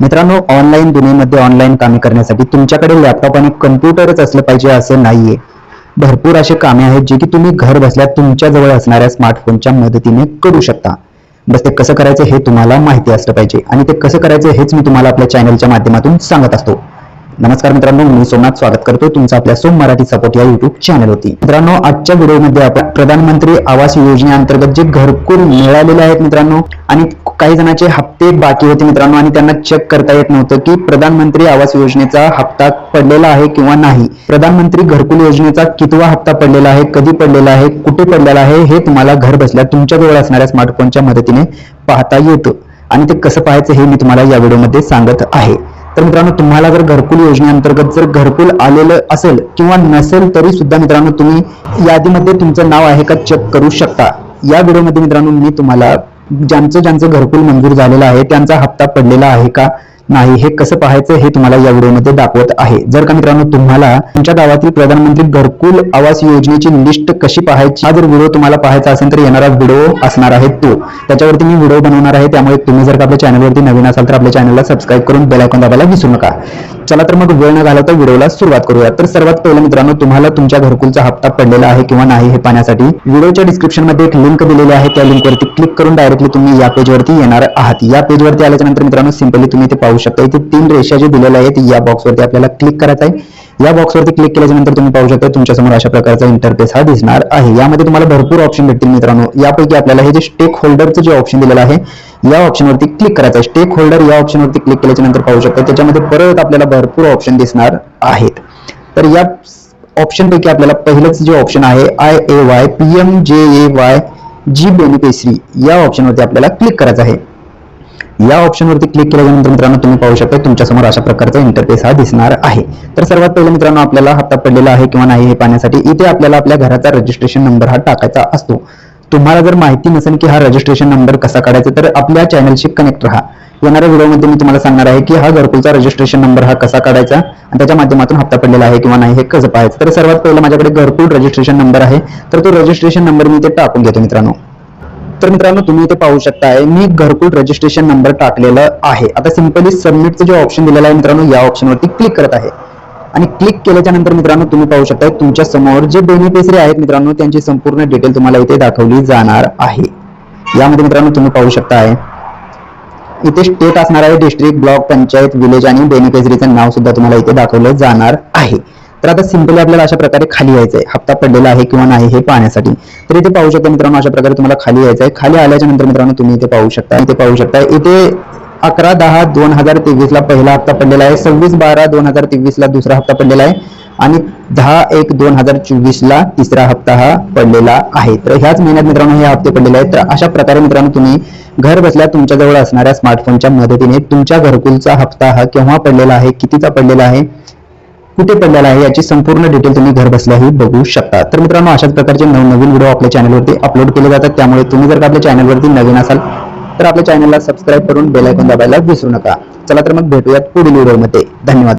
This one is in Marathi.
मित्रांनो ऑनलाईन दुनियेमध्ये ऑनलाईन कामे करण्यासाठी तुमच्याकडे लॅपटॉप आणि कम्प्युटरच असलं पाहिजे असं नाहीये. भरपूर असे कामे आहेत जे की तुम्ही घर बसल्या तुमच्या जवळ असणाऱ्या स्मार्टफोनच्या मदतीने करू शकता. बस ते कसं करायचं हे तुम्हाला माहिती असलं पाहिजे आणि ते कसं करायचं हेच मी तुम्हाला आपल्या चॅनलच्या माध्यमातून सांगत असतो. नमस्कार मित्रांनो मी सोमनाथ स्वागत करतो तुमचं आपल्या सोम मराठी सपोर्ट या युट्यूब चॅनलवरती मित्रांनो आजच्या व्हिडिओमध्ये आपण प्रधानमंत्री आवास योजनेअंतर्गत जे घरकुल मिळालेले आहेत मित्रांनो आणि काही जणांचे हप्ते बाकी होते मित्रांनो आणि त्यांना चेक करता येत नव्हतं की प्रधानमंत्री आवास योजनेचा हप्ता पडलेला आहे किंवा नाही. प्रधानमंत्री घरकुल योजनेचा कितवा हप्ता पडलेला आहे कधी पडलेला आहे कुठे पडलेला आहे हे तुम्हाला घर बसल्या तुमच्याजवळ असणाऱ्या स्मार्टफोनच्या मदतीने पाहता येतं. आणि ते कसं पाहायचं हे मी तुम्हाला या व्हिडिओमध्ये सांगत आहे. तर मित्रांनो तुम्हाला जर घरकुल योजनेअंतर्गत जर घरकुल आलेलं असेल किंवा नसेल तरी सुद्धा मित्रांनो तुम्ही यादीमध्ये तुमचं नाव आहे का चेक करू शकता. या व्हिडिओमध्ये मित्रांनो मी तुम्हाला ज्यांचं ज्यांचं घरकुल मंजूर झालेलं आहे त्यांचा हप्ता पडलेला आहे का नाही हे कसं पाहायचं हे तुम्हाला या व्हिडिओमध्ये दाखवत आहे. जर का मित्रांनो तुम्हाला तुमच्या गावातील प्रधानमंत्री घरकुल आवास योजनेची लिस्ट कशी पाहायची हा जर व्हिडिओ तुम्हाला पाहायचा असेल तर येणारा व्हिडिओ असणार आहे तो. त्याच्यावरती मी व्हिडिओ बनवणार आहे त्यामुळे तुम्ही जर का आपल्या चॅनलवरती नवीन असाल तर आपल्या चॅनलला सबस्क्राईब करून बेल आयकॉन दाबायला विसरू नका. चला तर मग वेळ न घालवता व्हिडिओला सुरुवात करूया. तर सर्वात पहिलं मित्रांनो तुम्हाला तुमच्या घरकुलचा हप्ता पडलेला आहे किंवा नाही हे पाहण्यासाठी व्हिडिओच्या डिस्क्रिप्शनमध्ये एक लिंक दिलेली आहे. त्या लिंकवरती क्लिक करून डायरेक्टली तुम्ही या पेजवरती येणार आहात. या पेजवरती आल्याच्यानंतर मित्रांनो सिंपली तुम्ही ते पाहू शकता. इथे तीन रेषा जे दिलेल्या आहेत या बॉक्सवरती आपल्याला क्लिक करायचं आहे. या बॉक्सवरती क्लिक केल्यानंतर तुम्ही पाहू शकता तुमच्यासमोर अशा प्रकारचा इंटरफेस हा दिसणार आहे. यामध्ये तुम्हाला भरपूर ऑप्शन भेटतील मित्रांनो. यापैकी आपल्याला हे जे स्टेक होल्डरचं जे ऑप्शन दिलेलं आहे या ऑप्शनवरती क्लिक करायचं आहे. स्टेक होल्डर या ऑप्शनवरती क्लिक केल्याच्यानंतर पाहू शकता त्याच्यामध्ये परत आपल्याला भरपूर ऑप्शन दिसणार आहेत. तर या ऑप्शन पैकी आपल्याला पहिलंच जे ऑप्शन आहे I A Y P M J A Y G beneficiary या ऑप्शनवरती आपल्याला क्लिक करायचं आहे. या ऑप्शनवरती क्लिक केल्यानंतर मित्रांनो तुम्ही पाहू शकता तुमच्यासमोर अशा प्रकारचा इंटरफेस हा दिसणार आहे. तर सर्वात पहिले मित्रांनो आपल्याला हप्ता पडलेला आहे किंवा नाही हे पाहण्यासाठी इथे आपल्याला आपल्या घराचा रजिस्ट्रेशन नंबर हा टाकायचा असतो. तुम्हाला जर माहिती नसेल की हा रजिस्ट्रेशन नंबर कसा काढायचा तर आपल्या चॅनलशी कनेक्ट राहा. येणाऱ्या व्हिडिओमध्ये मी तुम्हाला सांगणार आहे की हा घरकुलचा रजिस्ट्रेशन नंबर हा कसा काढायचा आणि त्याच्या माध्यमातून हप्ता पडलेला आहे किंवा नाही हे कसं पाहायचं. तर सर्वात पहिलं माझ्याकडे घरकुल रजिस्ट्रेशन नंबर आहे. तर तो रजिस्ट्रेशन नंबर मी ते टाकून घेतो मित्रांनो. तर मित्रांनो तुम्ही इथे पाहू शकताय मी घरकुल रजिस्ट्रेशन नंबर टाकलेला आहे. आता सिंपली सबमिटचं जे ऑप्शन दिलेलं आहे मित्रांनो या ऑप्शनवरती क्लिक करत आहे. आणि क्लिक केल्याच्यानंतर मित्रांनो तुम्ही पाहू शकताय तुमच्यासमोर जे बेनिफिशरी आहेत मित्रांनो त्यांची संपूर्ण डिटेल तुम्हाला इथे दाखवली जाणार आहे. यामध्ये मित्रांनो तुम्ही पाहू शकताय इथे स्टेट असणार आहे डिस्ट्रिक्ट ब्लॉक पंचायत विलेज आणि बेनिफिशरीचं नाव सुद्धा तुम्हाला इथे दाखवलं जाणार आहे. तर आता सिंपली आपल्याला अशा प्रकारे खाली यायचं आहे हप्ता पडलेला आहे किंवा नाही हे पाहण्यासाठी. तर इथे पाहू शकता मित्रांनो अशा प्रकारे तुम्हाला खाली यायचं आहे खाली आल्याच्यानंतर मित्रांनो तुम्ही इथे पाहू शकता. इथे पाहू शकता इथे अकरा दहा दोन हजार तेवीस ला पहिला हप्ता पडलेला आहे. सव्वीस बारा दोन हजार तेवीस ला दुसरा हप्ता पडलेला आहे. आणि दहा एक दोन हजार चोवीस ला तिसरा हप्ता हा पडलेला आहे. तर ह्याच महिन्यात मित्रांनो हे हप्ते पडलेले आहेत. तर अशा प्रकारे मित्रांनो तुम्ही घर बसल्या तुमच्याजवळ असणाऱ्या स्मार्टफोनच्या मदतीने तुमच्या घरकुलचा हप्ता हा केव्हा पडलेला आहे कितीचा पडलेला आहे कुठे पडलेला आहे याची संपूर्ण डिटेल तुम्ही घर बसल्याही बघू शकता. तर मित्रांनो अशाच प्रकारचे नवनवीन व्हिडिओ आपल्या चॅनलवरती अपलोड केले जातात. त्यामुळे तुम्ही जर का आपल्या चॅनलवरती नवीन असाल तर आपल्या चॅनलला सबस्क्राईब करून बेलायकॉन दाबायला विसरू नका. चला तर मग भेटूयात पुढील व्हिडिओमध्ये धन्यवाद.